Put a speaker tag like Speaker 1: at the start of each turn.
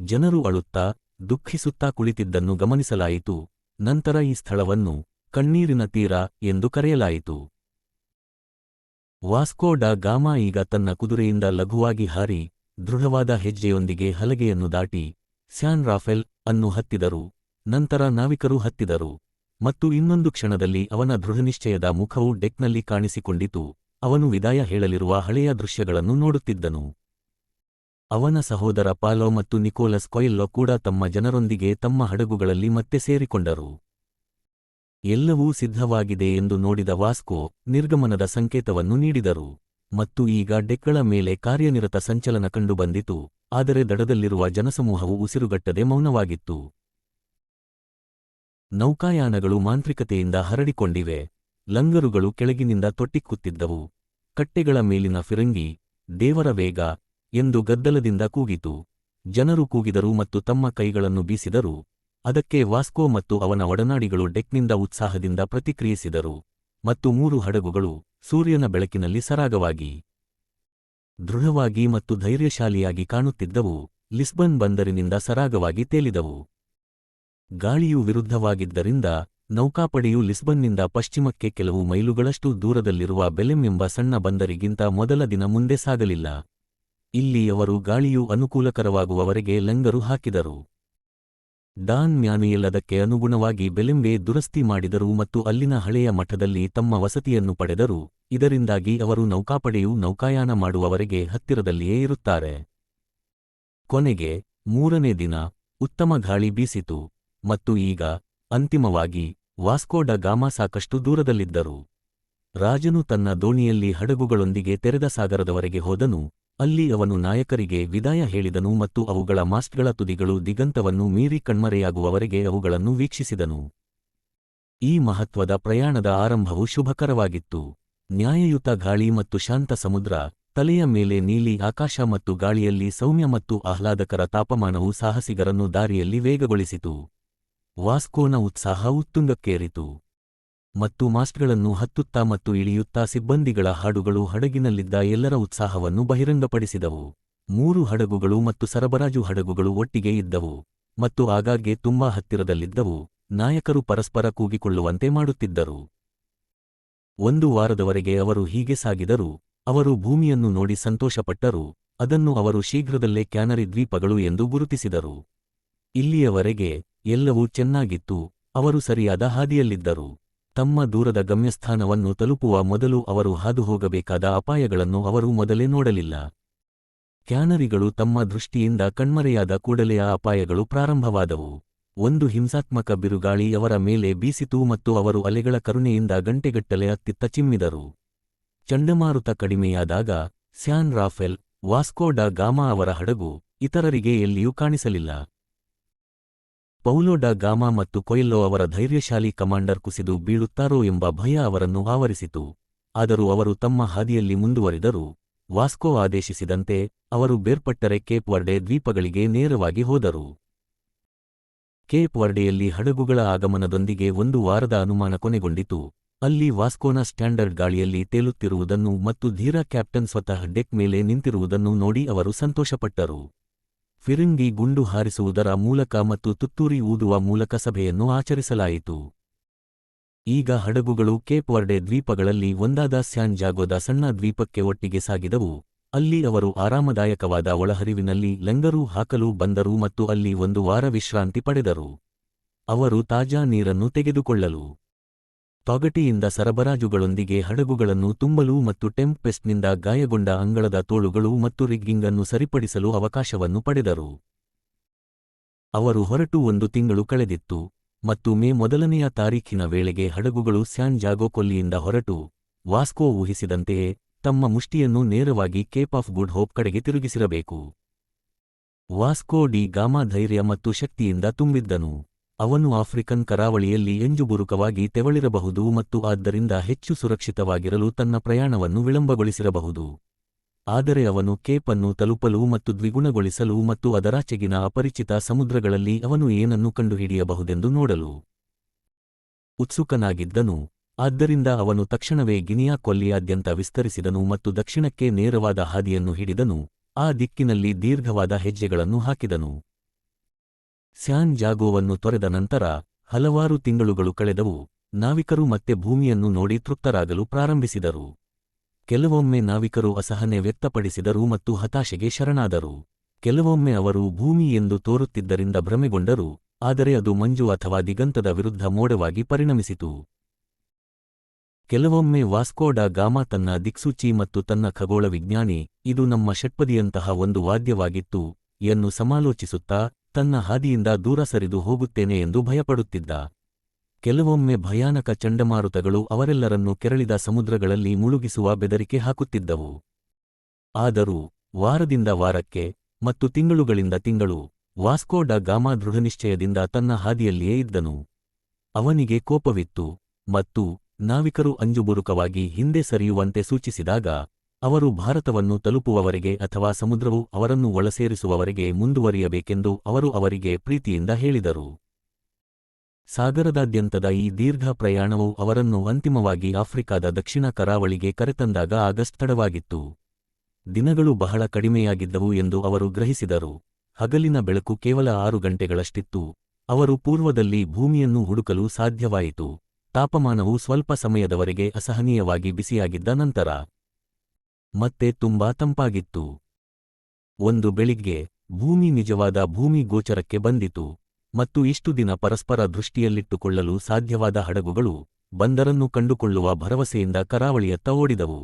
Speaker 1: ಜನರು ಅಳುತ್ತಾ ದುಃಖಿಸುತ್ತಾ ಕುಳಿತಿದ್ದನ್ನು ಗಮನಿಸಲಾಯಿತು. ನಂತರ ಈ ಸ್ಥಳವನ್ನು ಕಣ್ಣೀರಿನ ತೀರ ಎಂದು ಕರೆಯಲಾಯಿತು. ವಾಸ್ಕೋ ಡಾ ಗಾಮಾ ಈಗ ತನ್ನ ಕುದುರೆಯಿಂದ ಲಘುವಾಗಿ ಹಾರಿ ದೃಢವಾದ ಹೆಜ್ಜೆಯೊಂದಿಗೆ ಹಲಗೆಯನ್ನು ದಾಟಿ ಸ್ಯಾನ್ ರಾಫೆಲ್ ಅನ್ನು ಹತ್ತಿದರು. ನಂತರ ನಾವಿಕರು ಹತ್ತಿದರು. ಮತ್ತು ಇನ್ನೊಂದು ಕ್ಷಣದಲ್ಲಿ ಅವನ ದೃಢನಿಶ್ಚಯದ ಮುಖವು ಡೆಕ್ನಲ್ಲಿ ಕಾಣಿಸಿಕೊಂಡಿತು. ಅವನು ವಿದಾಯ ಹೇಳಲಿರುವ ಹಳೆಯ ದೃಶ್ಯಗಳನ್ನು ನೋಡುತ್ತಿದ್ದನು. ಅವನ ಸಹೋದರ ಪಾಲೋ ಮತ್ತು ನಿಕೋಲಸ್ ಕೊಯ್ಲ್ಲೋ ಕೂಡ ತಮ್ಮ ಜನರೊಂದಿಗೆ ತಮ್ಮ ಹಡಗುಗಳಲ್ಲಿ ಮತ್ತೆ ಸೇರಿಕೊಂಡರು. ಎಲ್ಲವೂ ಸಿದ್ಧವಾಗಿದೆ ಎಂದು ನೋಡಿದ ವಾಸ್ಕೋ ನಿರ್ಗಮನದ ಸಂಕೇತವನ್ನು ನೀಡಿದರು ಮತ್ತು ಈಗ ಡೆಕ್ಕಳ ಮೇಲೆ ಕಾರ್ಯನಿರತ ಸಂಚಲನ ಕಂಡುಬಂದಿತು ಆದರೆ ದಡದಲ್ಲಿರುವ ಜನಸಮೂಹವು ಉಸಿರುಗಟ್ಟದೆ ಮೌನವಾಗಿತ್ತು. ನೌಕಾಯಾನಗಳು ಮಾಂತ್ರಿಕತೆಯಿಂದ ಹರಡಿಕೊಂಡಿವೆ, ಲಂಗರುಗಳು ಕೆಳಗಿನಿಂದ ತೊಟ್ಟಿಕ್ಕುತ್ತಿದ್ದವು, ಕಟ್ಟೆಗಳ ಮೇಲಿನ ಫಿರಂಗಿ, ದೇವರ ವೇಗ ಎಂದು ಗದ್ದಲದಿಂದ ಕೂಗಿತು. ಜನರು ಕೂಗಿದರು ಮತ್ತು ತಮ್ಮ ಕೈಗಳನ್ನು ಬೀಸಿದರು. ಅದಕ್ಕೆ ವಾಸ್ಕೋ ಮತ್ತು ಅವನ ಒಡನಾಡಿಗಳು ಡೆಕ್ನಿಂದ ಉತ್ಸಾಹದಿಂದ ಪ್ರತಿಕ್ರಿಯಿಸಿದರು. ಮತ್ತು ಮೂರು ಹಡಗುಗಳು ಸೂರ್ಯನ ಬೆಳಕಿನಲ್ಲಿ ಸರಾಗವಾಗಿ, ದೃಢವಾಗಿ ಮತ್ತು ಧೈರ್ಯಶಾಲಿಯಾಗಿ ಕಾಣುತ್ತಿದ್ದವು. ಲಿಸ್ಬನ್ ಬಂದರಿನಿಂದ ಸರಾಗವಾಗಿ ತೇಲಿದವು. ಗಾಳಿಯು ವಿರುದ್ಧವಾಗಿದ್ದರಿಂದ ನೌಕಾಪಡೆಯು ಲಿಸ್ಬನ್ನಿಂದ ಪಶ್ಚಿಮಕ್ಕೆ ಕೆಲವು ಮೈಲುಗಳಷ್ಟು ದೂರದಲ್ಲಿರುವ ಬೆಲೆಂ ಎಂಬ ಸಣ್ಣ ಬಂದರಿಗಿಂತ ಮೊದಲ ದಿನ ಮುಂದೆ ಸಾಗಲಿಲ್ಲ. ಇಲ್ಲಿ ಅವರು ಗಾಳಿಯು ಅನುಕೂಲಕರವಾಗುವವರೆಗೆ ಲಂಗರು ಹಾಕಿದರು. ಡಾನ್ ಮ್ಯಾನುಯೆಲ್ ಅದಕ್ಕೆ ಅನುಗುಣವಾಗಿ ಬೆಲೆಂಬೆ ದುರಸ್ತಿ ಮಾಡಿದರು ಮತ್ತು ಅಲ್ಲಿನ ಹಳೆಯ ಮಠದಲ್ಲಿ ತಮ್ಮ ವಸತಿಯನ್ನು ಪಡೆದರು. ಇದರಿಂದಾಗಿ ಅವರು ನೌಕಾಪಡೆಯು ನೌಕಾಯಾನ ಮಾಡುವವರೆಗೆ ಹತ್ತಿರದಲ್ಲಿಯೇ ಇರುತ್ತಾರೆ. ಕೊನೆಗೆ, ಮೂರನೇ ದಿನ, ಉತ್ತಮ ಗಾಳಿ ಬೀಸಿತು ಮತ್ತು ಈಗ, ಅಂತಿಮವಾಗಿ ವಾಸ್ಕೋಡ ಗಾಮಾ ಸಾಕಷ್ಟು ದೂರದಲ್ಲಿದ್ದರು. ರಾಜನು ತನ್ನ ದೋಣಿಯಲ್ಲಿ ಹಡಗುಗಳೊಂದಿಗೆ ತೆರೆದ ಸಾಗರದವರೆಗೆ ಹೋದನು. ಅಲ್ಲಿ ಅವನು ನಾಯಕರಿಗೆ ವಿದಾಯ ಹೇಳಿದನು ಮತ್ತು ಅವುಗಳ ಮಾಸ್ಕ್ಗಳ ತುದಿಗಳು ದಿಗಂತವನ್ನು ಮೀರಿ ಕಣ್ಮರೆಯಾಗುವವರೆಗೆ ಅವುಗಳನ್ನು ವೀಕ್ಷಿಸಿದನು. ಈ ಮಹತ್ವದ ಪ್ರಯಾಣದ ಆರಂಭವು ಶುಭಕರವಾಗಿತ್ತು. ನ್ಯಾಯಯುತ ಗಾಳಿ ಮತ್ತು ಶಾಂತ ಸಮುದ್ರ, ತಲೆಯ ಮೇಲೆ ನೀಲಿ ಆಕಾಶ ಮತ್ತು ಗಾಳಿಯಲ್ಲಿ ಸೌಮ್ಯ ಮತ್ತು ಆಹ್ಲಾದಕರ ತಾಪಮಾನವು ಸಾಹಸಿಗರನ್ನು ದಾರಿಯಲ್ಲಿ ವೇಗಗೊಳಿಸಿತು. ವಾಸ್ಕೋನ ಉತ್ಸಾಹ ಉತ್ತುಂಗಕ್ಕೇರಿತು. ಮತ್ತು ಮಾಸ್ಕ್ಗಳನ್ನು ಹತ್ತುತ್ತಾ ಮತ್ತು ಇಳಿಯುತ್ತಾ ಸಿಬ್ಬಂದಿಗಳ ಹಾಡುಗಳು ಹಡಗಿನಲ್ಲಿದ್ದ ಎಲ್ಲರ ಉತ್ಸಾಹವನ್ನು ಬಹಿರಂಗಪಡಿಸಿದವು. ಮೂರು ಹಡಗುಗಳು ಮತ್ತು ಸರಬರಾಜು ಹಡಗುಗಳು ಒಟ್ಟಿಗೆ ಇದ್ದವು ಮತ್ತು ಆಗಾಗ್ಗೆ ತುಂಬಾ ಹತ್ತಿರದಲ್ಲಿದ್ದವು. ನಾಯಕರು ಪರಸ್ಪರ ಕೂಗಿಕೊಳ್ಳುವಂತೆ ಮಾಡುತ್ತಿದ್ದರು. ಒಂದು ವಾರದವರೆಗೆ ಅವರು ಹೀಗೆ ಸಾಗಿದರು. ಅವರು ಭೂಮಿಯನ್ನು ನೋಡಿ ಸಂತೋಷಪಟ್ಟರು. ಅದನ್ನು ಅವರು ಶೀಘ್ರದಲ್ಲೇ ಕ್ಯಾನರಿ ದ್ವೀಪಗಳು ಎಂದು ಗುರುತಿಸಿದರು. ಇಲ್ಲಿಯವರೆಗೆ ಎಲ್ಲವೂ ಚೆನ್ನಾಗಿತ್ತು. ಅವರು ಸರಿಯಾದ ಹಾದಿಯಲ್ಲಿದ್ದರು. ತಮ್ಮ ದೂರದ ಗಮ್ಯಸ್ಥಾನವನ್ನು ತಲುಪುವ ಮೊದಲು ಅವರು ಹಾದುಹೋಗಬೇಕಾದ ಅಪಾಯಗಳನ್ನು ಅವರು ಮೊದಲೇ ನೋಡಲಿಲ್ಲ. ಕ್ಯಾನರಿಗಳು ತಮ್ಮ ದೃಷ್ಟಿಯಿಂದ ಕಣ್ಮರೆಯಾದ ಕೂಡಲೇ ಆ ಅಪಾಯಗಳು ಪ್ರಾರಂಭವಾದವು. ಒಂದು ಹಿಂಸಾತ್ಮಕ ಬಿರುಗಾಳಿ ಅವರ ಮೇಲೆ ಬೀಸಿತು ಮತ್ತು ಅವರು ಅಲೆಗಳ ಕರುಣೆಯಿಂದ ಗಂಟೆಗಟ್ಟಲೆ ಅತ್ತಿತ್ತ ಚಿಮ್ಮಿದರು. ಚಂಡಮಾರುತ ಕಡಿಮೆಯಾದಾಗ, San Rafael, Vasco da Gama ಅವರ ಹಡಗು ಇತರರಿಗೆ ಎಲ್ಲಿಯೂ ಕಾಣಿಸಲಿಲ್ಲ. ಪೌಲೋ ಡಾ ಗಾಮಾ ಮತ್ತು ಕೊಯ್ಲೋ ಅವರ ಧೈರ್ಯಶಾಲಿ ಕಮಾಂಡರ್ ಕುಸಿದು ಬೀಳುತ್ತಾರೋ ಎಂಬ ಭಯ ಅವರನ್ನು ಆವರಿಸಿತು. ಆದರೂ ಅವರು ತಮ್ಮ ಹಾದಿಯಲ್ಲಿ ಮುಂದುವರಿದರು. ವಾಸ್ಕೋ ಆದೇಶಿಸಿದಂತೆ, ಅವರು ಬೇರ್ಪಟ್ಟರೆ ಕೇಪ್ ವರ್ಡೆ ದ್ವೀಪಗಳಿಗೆ ನೇರವಾಗಿ ಹೋದರು. ಕೇಪ್ ವರ್ಡೆಯಲ್ಲಿ ಹಡಗುಗಳ ಆಗಮನದೊಂದಿಗೆ ಒಂದು ವಾರದ ಅನುಮಾನ ಕೊನೆಗೊಂಡಿತು. ಅಲ್ಲಿ ವಾಸ್ಕೋನ ಸ್ಟ್ಯಾಂಡರ್ಡ್ ಗಾಳಿಯಲ್ಲಿ ತೇಲುತ್ತಿರುವುದನ್ನು ಮತ್ತು ಧೀರ ಕ್ಯಾಪ್ಟನ್ ಸ್ವತಃ ಡೆಕ್ ಮೇಲೆ ನಿಂತಿರುವುದನ್ನು ನೋಡಿ ಅವರು ಸಂತೋಷಪಟ್ಟರು. ಫಿರಿಂಗಿ ಗುಂಡು ಹಾರಿಸುವುದರ ಮೂಲಕ ಮತ್ತು ತುತ್ತೂರಿ ಊದುವ ಮೂಲಕ ಸಭೆಯನ್ನು ಆಚರಿಸಲಾಯಿತು. ಈಗ ಹಡಗುಗಳು ಕೇಪ್ ವರ್ಡೆ ದ್ವೀಪಗಳಲ್ಲಿ ಒಂದಾದ ಸ್ಯಾನ್ ಜಾಗೋದ ಸಣ್ಣ ದ್ವೀಪಕ್ಕೆ ಒಟ್ಟಿಗೆ ಸಾಗಿದವು. ಅಲ್ಲಿ ಅವರು ಆರಾಮದಾಯಕವಾದ ಒಳಹರಿವಿನಲ್ಲಿ ಲಂಗರು ಹಾಕಲು ಬಂದರು ಮತ್ತು ಅಲ್ಲಿ ಒಂದು ವಾರ ವಿಶ್ರಾಂತಿ ಪಡೆದರು. ಅವರು ತಾಜಾ ನೀರನ್ನು ತೆಗೆದುಕೊಳ್ಳಲು ತೊಗಟಿಯಿಂದ ಸರಬರಾಜುಗಳೊಂದಿಗೆ ಹಡಗುಗಳನ್ನು ತುಂಬಲು ಮತ್ತು ಟೆಂಪೆಸ್ಟ್ನಿಂದ ಗಾಯಗೊಂಡ ಅಂಗಳದ ತೋಳುಗಳು ಮತ್ತು ರಿಗ್ಗಿಂಗ್ ಅನ್ನು ಸರಿಪಡಿಸಲು ಅವಕಾಶವನ್ನು ಪಡೆದರು. ಅವರು ಹೊರಟು ಒಂದು ತಿಂಗಳು ಕಳೆದಿತ್ತು ಮತ್ತು ಮೇ ಮೊದಲನೆಯ ತಾರೀಖಿನ ವೇಳೆಗೆ ಹಡಗುಗಳು ಸ್ಯಾನ್ ಜಾಗೋ ಕೊಲ್ಲಿಯಿಂದ ಹೊರಟು ವಾಸ್ಕೋ ಊಹಿಸಿದಂತೆಯೇ ತಮ್ಮ ಮುಷ್ಟಿಯನ್ನು ನೇರವಾಗಿ ಕೇಪ್ ಆಫ್ ಗುಡ್ ಹೋಪ್ ಕಡೆಗೆ ತಿರುಗಿಸಿರಬೇಕು. ವಾಸ್ಕೋ ಡಿ ಗಾಮಾ ಧೈರ್ಯ ಮತ್ತು ಶಕ್ತಿಯಿಂದ ತುಂಬಿದ್ದನು. ಅವನು ಆಫ್ರಿಕನ್ ಕರಾವಳಿಯಲ್ಲಿ ಎಂಜುಬುರುಕವಾಗಿ ತೆವಳಿರಬಹುದು ಮತ್ತು ಆದ್ದರಿಂದ ಹೆಚ್ಚು ಸುರಕ್ಷಿತವಾಗಿರಲು ತನ್ನ ಪ್ರಯಾಣವನ್ನು ವಿಳಂಬಗೊಳಿಸಿರಬಹುದು. ಆದರೆ ಅವನು ಕೇಪ್ ಅನ್ನು ತಲುಪಲು ಮತ್ತು ದ್ವಿಗುಣಗೊಳಿಸಲು ಮತ್ತು ಅದರಾಚೆಗಿನ ಅಪರಿಚಿತ ಸಮುದ್ರಗಳಲ್ಲಿ ಅವನು ಏನನ್ನು ಕಂಡುಹಿಡಿಯಬಹುದೆಂದು ನೋಡಲು ಉತ್ಸುಕನಾಗಿದ್ದನು. ಆದ್ದರಿಂದ ಅವನು ತಕ್ಷಣವೇ ಗಿನಿಯಾ ಕೊಲ್ಲಿಯಾದ್ಯಂತ ವಿಸ್ತರಿಸಿದನು ಮತ್ತು ದಕ್ಷಿಣಕ್ಕೆ ನೇರವಾದ ಹಾದಿಯನ್ನು ಹಿಡಿದನು. ಆ ದಿಕ್ಕಿನಲ್ಲಿ ದೀರ್ಘವಾದ ಹೆಜ್ಜೆಗಳನ್ನು ಹಾಕಿದನು. ಸ್ಯಾನ್ ಜಾಗೋವನ್ನು ತೊರೆದ ನಂತರ ಹಲವಾರು ತಿಂಗಳುಗಳು ಕಳೆದವು, ನಾವಿಕರು ಮತ್ತೆ ಭೂಮಿಯನ್ನು ನೋಡಿ ತೃಪ್ತರಾಗಲು ಪ್ರಾರಂಭಿಸಿದರು. ಕೆಲವೊಮ್ಮೆ ನಾವಿಕರು ಅಸಹನೆ ವ್ಯಕ್ತಪಡಿಸಿದರು ಮತ್ತು ಹತಾಶೆಗೆ ಶರಣಾದರು. ಕೆಲವೊಮ್ಮೆ ಅವರು ಭೂಮಿ ಎಂದು ತೋರುತ್ತಿದ್ದರಿಂದ ಭ್ರಮೆಗೊಂಡರು, ಆದರೆ ಅದು ಮಂಜು ಅಥವಾ ದಿಗಂತದ ವಿರುದ್ಧ ಮೋಡವಾಗಿ ಪರಿಣಮಿಸಿತು. ಕೆಲವೊಮ್ಮೆ ವಾಸ್ಕೋಡಾ ಗಾಮಾ ತನ್ನ ದಿಕ್ಸೂಚಿ ಮತ್ತು ತನ್ನ ಖಗೋಳ ವಿಜ್ಞಾನಿ, ಇದು ನಮ್ಮ ಷಟ್ಪದಿಯಂತಹ ಒಂದು ವಾದ್ಯವಾಗಿತ್ತು, ಯನ್ನು ಸಮಾಲೋಚಿಸುತ್ತಾ ತನ್ನ ಹಾದಿಯಿಂದ ದೂರ ಸರಿದು ಹೋಗುತ್ತೇನೆ ಎಂದು ಭಯಪಡುತ್ತಿದ್ದ. ಕೆಲವೊಮ್ಮೆ ಭಯಾನಕ ಚಂಡಮಾರುತಗಳು ಅವರೆಲ್ಲರನ್ನು ಕೆರಳಿದ ಸಮುದ್ರಗಳಲ್ಲಿ ಮುಳುಗಿಸುವ ಬೆದರಿಕೆ ಹಾಕುತ್ತಿದ್ದವು. ಆದರೂ, ವಾರದಿಂದ ವಾರಕ್ಕೆ ಮತ್ತು ತಿಂಗಳುಗಳಿಂದ ತಿಂಗಳು ವಾಸ್ಕೋಡ ಗಾಮಾ ದೃಢನಿಶ್ಚಯದಿಂದ ತನ್ನ ಹಾದಿಯಲ್ಲಿಯೇ ಇದ್ದನು. ಅವನಿಗೆ ಕೋಪವಿತ್ತು ಮತ್ತು ನಾವಿಕರು ಅಂಜುಬುರುಕವಾಗಿ ಹಿಂದೆ ಸರಿಯುವಂತೆ ಸೂಚಿಸಿದಾಗ ಅವರು ಭಾರತವನ್ನು ತಲುಪುವವರೆಗೆ ಅಥವಾ ಸಮುದ್ರವು ಅವರನ್ನು ಒಳಸೇರಿಸುವವರೆಗೆ ಮುಂದುವರಿಯಬೇಕೆಂದು ಅವರು ಅವರಿಗೆ ಪ್ರೀತಿಯಿಂದ ಹೇಳಿದರು. ಸಾಗರದಾದ್ಯಂತದ ಈ ದೀರ್ಘ ಪ್ರಯಾಣವು ಅವರನ್ನು ಅಂತಿಮವಾಗಿ ಆಫ್ರಿಕಾದ ದಕ್ಷಿಣ ಕರಾವಳಿಗೆ ಕರೆತಂದಾಗ ಆಗಸ್ಟ್ ತಡವಾಗಿತ್ತು. ದಿನಗಳು ಬಹಳ ಕಡಿಮೆಯಾಗಿದ್ದವು ಎಂದು ಅವರು ಗ್ರಹಿಸಿದರು. ಹಗಲಿನ ಬೆಳಕು ಕೇವಲ ಆರು ಗಂಟೆಗಳಷ್ಟಿತ್ತು. ಅವರು ಪೂರ್ವದಲ್ಲಿ ಭೂಮಿಯನ್ನು ಹುಡುಕಲು ಸಾಧ್ಯವಾಯಿತು. ತಾಪಮಾನವು ಸ್ವಲ್ಪ ಸಮಯದವರೆಗೆ ಅಸಹನೀಯವಾಗಿ ಬಿಸಿಯಾಗಿದ್ದ ನಂತರ ಮತ್ತೆ ತುಂಬಾ ತಂಪಾಗಿತ್ತು. ಒಂದು ಬೆಳಿಗ್ಗೆ ಭೂಮಿ ನಿಜವಾದ ಭೂಮಿ ಗೋಚರಕ್ಕೆ ಬಂದಿತು ಮತ್ತು ಇಷ್ಟು ದಿನ ಪರಸ್ಪರ ದೃಷ್ಟಿಯಲ್ಲಿಟ್ಟುಕೊಳ್ಳಲು ಸಾಧ್ಯವಾದ ಹಡಗುಗಳು ಬಂದರನ್ನು ಕಂಡುಕೊಳ್ಳುವ ಭರವಸೆಯಿಂದ ಕರಾವಳಿಯತ್ತ ಓಡಿದವು.